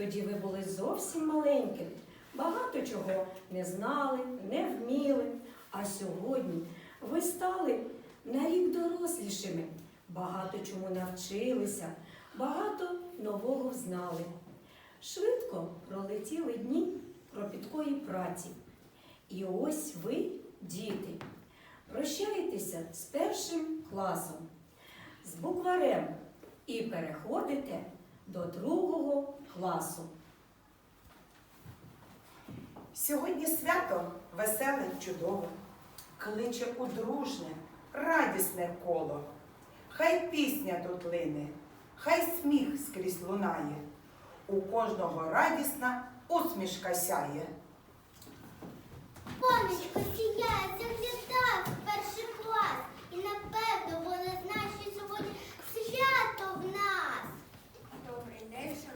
Тоді ви були зовсім маленькими, багато чого не знали, не вміли. А сьогодні ви стали на рік дорослішими, багато чому навчилися, багато нового знали. Швидко пролетіли дні кропіткої праці. І ось ви, діти, прощаєтеся з першим класом, з букварем і переходите до другого класу. Сьогодні свято веселе чудове, кличе у дружне, радісне коло. Хай пісня тут лине, хай сміх скрізь лунає, у кожного радісна усмішка сяє. Сонечко сіяє, заглядав перший клас. І напевно Eso.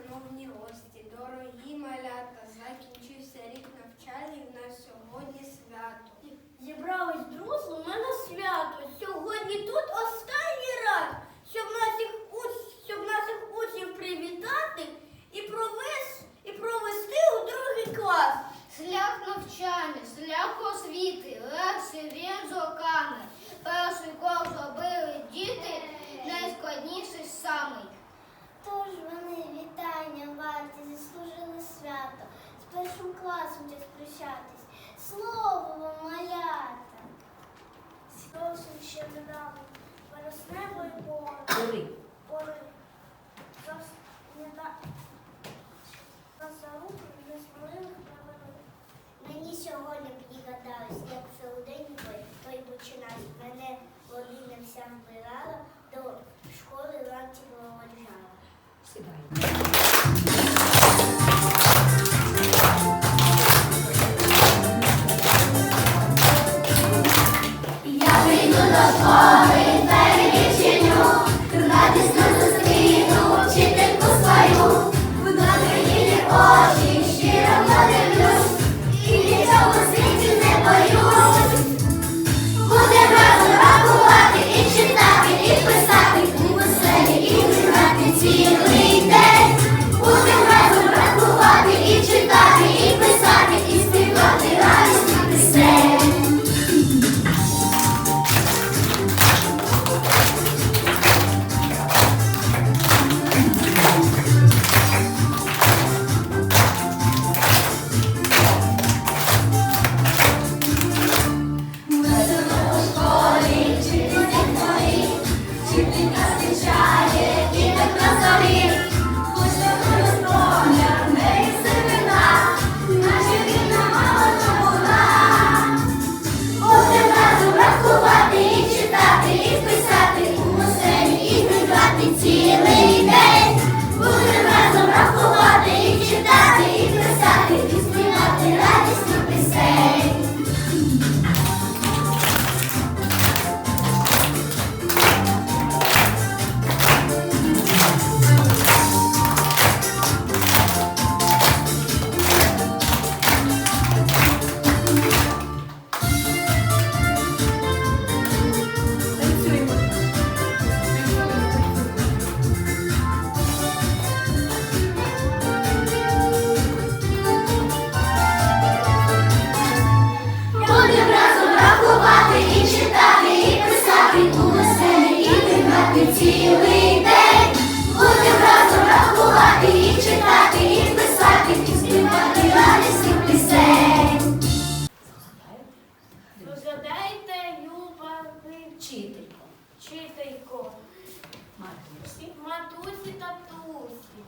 Першим буде десь прощатись. Слово вам, малята. Вчителько. вчителько, Матусі. матусі татусі,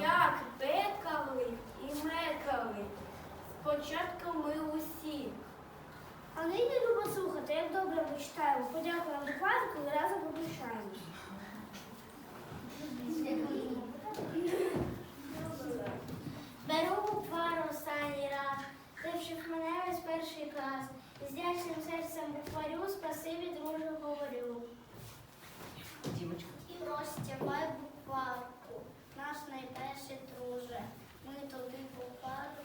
як пекали і мекали. Спочатку ми усі. А нині любо слухати, як добре ми читаємо. Подякуємо докладку і разом обіцяємося. Беру пару останній раз, вивчив мене весь перший клас. З серцем букварю, спасибі, друже, говорю. Дімочка. І розтягай букварку, наш найперший друже. Ми туди букварку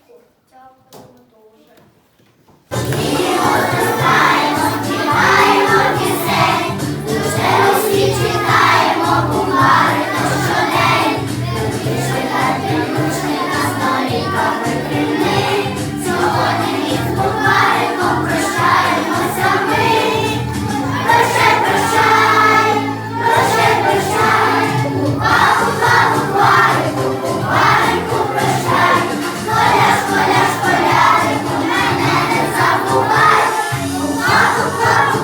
não, não.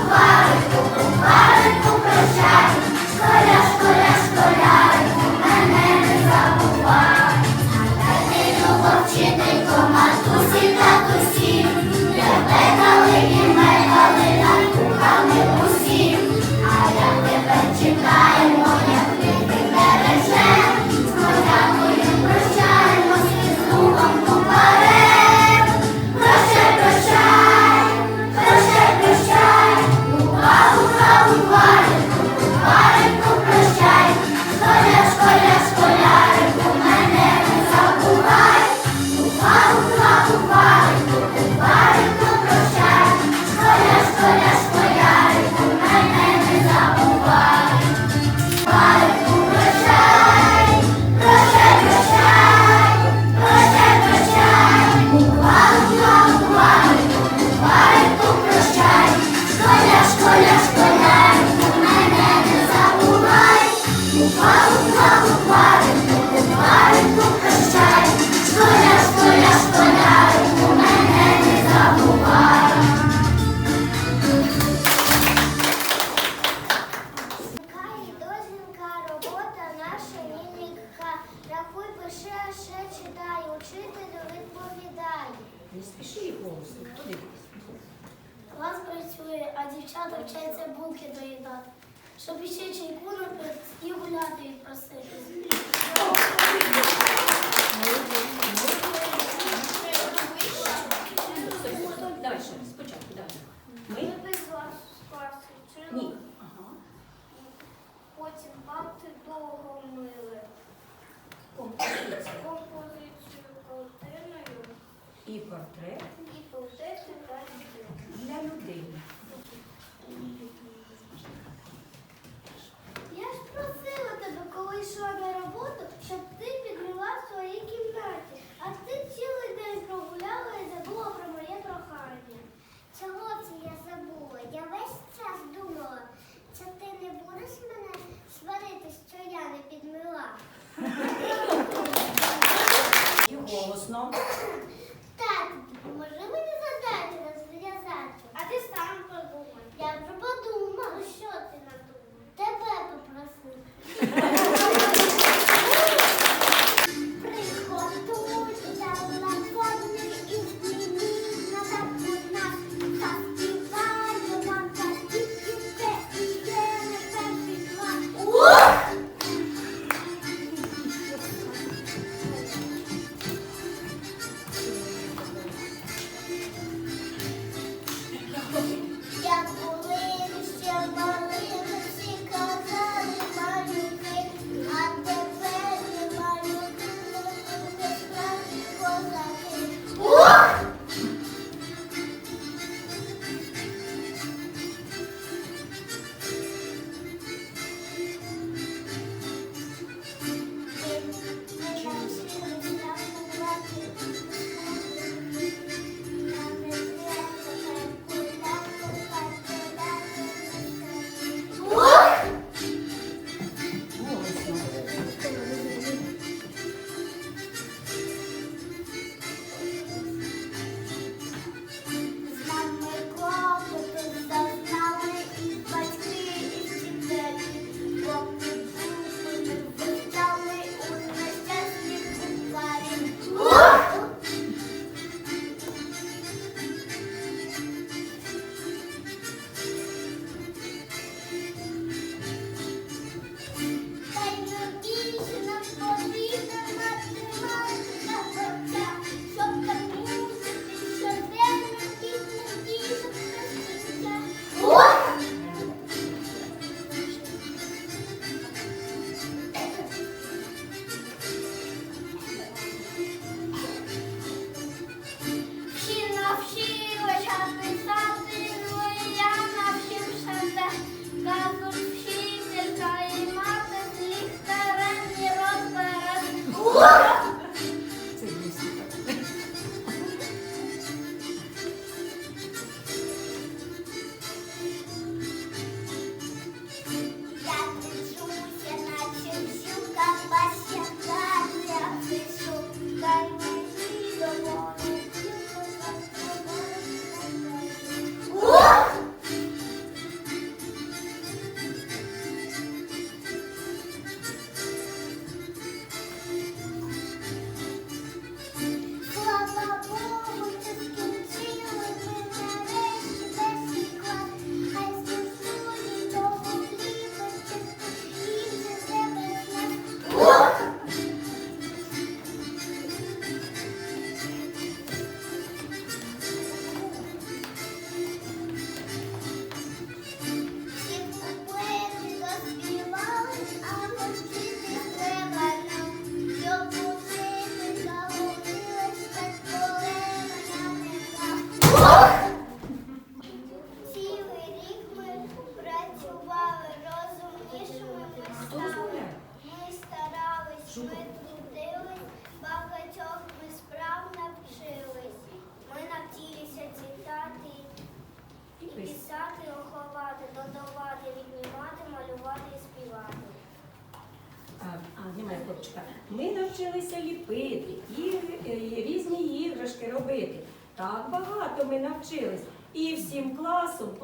Подивіться. композицію картиною І портрет і повтети та дітей. для людини. Я ж просила тебе, коли йшла я... não?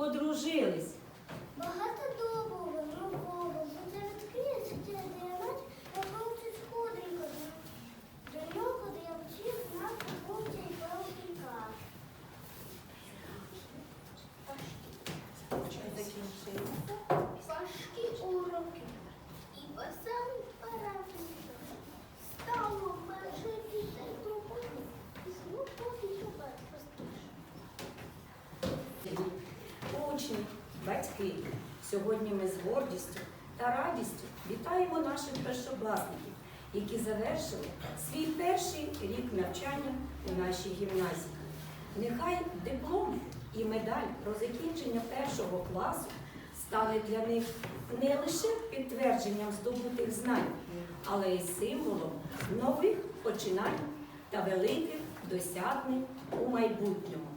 подружились? Багато доброго батьки. Сьогодні ми з гордістю та радістю вітаємо наших першокласників, які завершили свій перший рік навчання у нашій гімназії. Нехай диплом і медаль про закінчення першого класу стали для них не лише підтвердженням здобутих знань, але й символом нових починань та великих досягнень у майбутньому.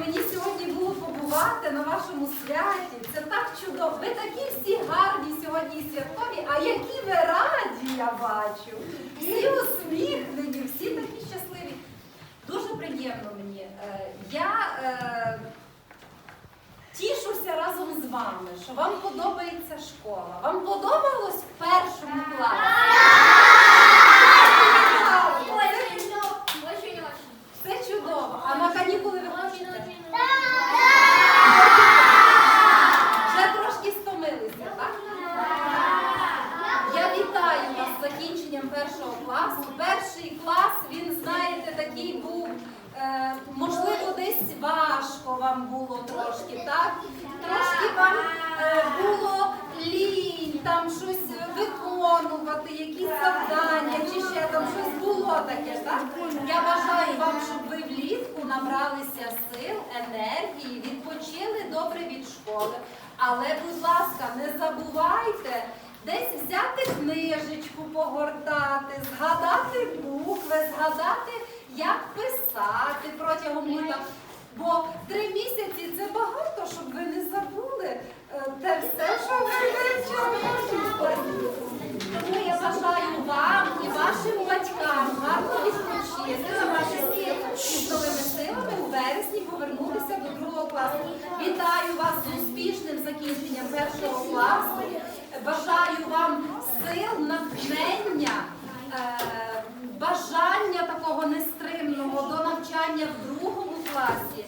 Мені сьогодні було побувати на вашому святі. Це так чудово. Ви такі всі гарні сьогодні і святкові, а які ви раді, я бачу. Всі усміхнені, всі такі щасливі. Дуже приємно мені. Е, Я е, тішуся разом з вами, що вам подобається школа. Вам подобалось в першому класі? Все чудово. А на канікули ви хочете? Вже трошки стомилися, так? Я вітаю вас з закінченням першого класу. Перший клас, він, знаєте, такий був, е, можливо, десь важко вам було трошки, так? Трошки вам е, було лінь, там щось виконувати, якісь завдання, чи ще там щось було таке, так? Я бажаю вам, щоб ви влітку набралися сил, енергії, відпочили добре від школи. Але, будь ласка, не забувайте десь взяти книжечку погортати, згадати букви, згадати, як писати протягом літа. Бо три місяці це багато, щоб ви не забули е, те все, що ви вивчили. Тому я бажаю вам і вашим батькам гарно відпочити, з новими силами у вересні повернутися до другого класу. Вітаю вас з успішним закінченням першого класу. Бажаю вам сил, натхнення, е, бажання такого нестримного до навчання в другому класі.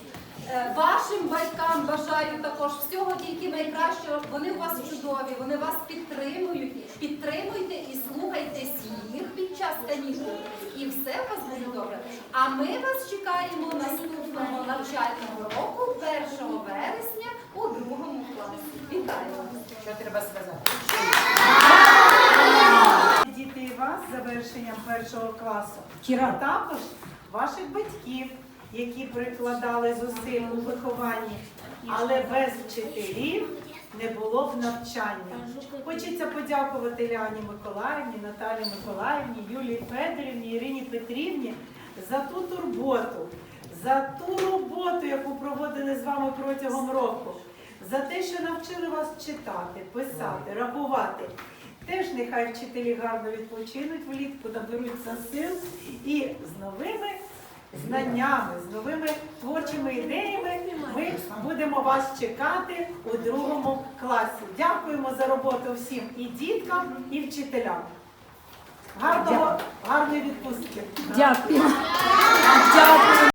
Е, Вашим батькам бажаю також всього тільки найкращого. Вони у вас чудові, вони вас підтримують. Підтримуйте і слухайтесь їх під час канікул. І все у вас буде добре. А ми вас чекаємо наступного навчального року, 1 вересня, у другому класі. Вітаю вас! Що треба сказати? Діти і вас з завершенням першого класу, а також ваших батьків, які прикладали зусиль у вихованні, але без вчителів не було б навчання. Хочеться подякувати Ліані Миколаївні, Наталі Миколаївні, Юлії Федорівні, Ірині Петрівні за ту турботу, за ту роботу, яку проводили з вами протягом року, за те, що навчили вас читати, писати, рахувати. Теж нехай вчителі гарно відпочинуть влітку, наберуться сил і з новими знаннями, з новими творчими ідеями ми будемо вас чекати у другому класі. Дякуємо за роботу всім і діткам, і вчителям. Гарного, гарної відпустки. Дякую. Дякую.